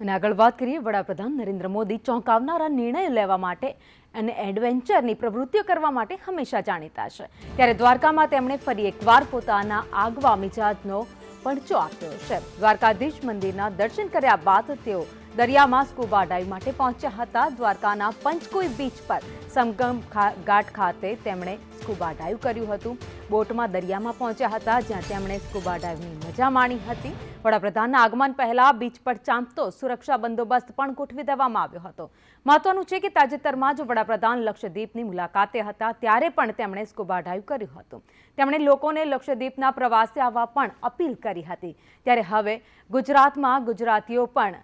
અને આગળ વાત કરીએ, વડાપ્રધાન નરેન્દ્ર મોદી ચોંકાવનારા નિર્ણયો લેવા માટે અને એડવેન્ચરની પ્રવૃત્તિઓ કરવા માટે હંમેશા જાણીતા છે. ત્યારે દ્વારકામાં તેમણે ફરી એકવાર પોતાના આગવા મિજાજનો પડચો આપ્યો છે. દ્વારકાધીશ મંદિરના દર્શન કર્યા બાદ તેઓ દરિયામાં સ્કૂબા ડાઇવ માટે પહોંચ્યા હતા. દ્વારકાના પંચકોઈ બીચ પર સમગમ ઘાટ ખાતે તેમણે સ્કૂબા ડાઇવ કર્યું હતું. બોટમાં દરિયામાં પહોંચ્યા હતા, જ્યાં તેમણે સ્કૂબા ડાઇવની મજા માણી હતી. વડાપ્રધાનના આગમન પહેલા બીચ પર ચાંપતો સુરક્ષા બંદોબસ્ત પણ ગોઠવી દેવામાં આવ્યો હતો. મહત્વનું છે કે તાજેતરમાં જ વડાપ્રધાન લક્ષદ્વીપની મુલાકાતે હતા, ત્યારે પણ તેમણે સ્કૂબા ડાઇવ કર્યું હતું. તેમણે લોકોને લક્ષદ્વીપના પ્રવાસે આવવા પણ અપીલ કરી હતી. ત્યારે હવે ગુજરાતમાં ગુજરાતીઓ પણ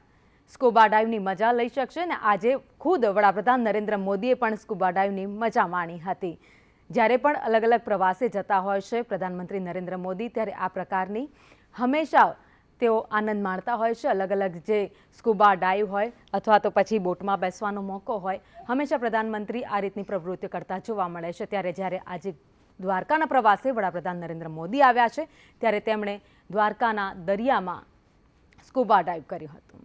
સ્કૂબા ડાઇવની મજા લઈ શકશે અને આજે ખુદ વડાપ્રધાન નરેન્દ્ર મોદીએ પણ સ્કૂબા ડાઇવની મજા માણી હતી. જ્યારે પણ અલગ અલગ પ્રવાસે જતા હોય છે પ્રધાનમંત્રી નરેન્દ્ર મોદી, ત્યારે આ પ્રકારની હંમેશા તેઓ આનંદ માણતા હોય છે. અલગ અલગ જે સ્કૂબા ડાઇવ હોય અથવા તો પછી બોટમાં બેસવાનો મોકો હોય, હંમેશા પ્રધાનમંત્રી આ રીતની પ્રવૃત્તિઓ કરતા જોવા મળે છે. ત્યારે જ્યારે આજે દ્વારકાના પ્રવાસે વડાપ્રધાન નરેન્દ્ર મોદી આવ્યા છે, ત્યારે તેમણે દ્વારકાના દરિયામાં સ્કૂબા ડાઇવ કર્યું હતું.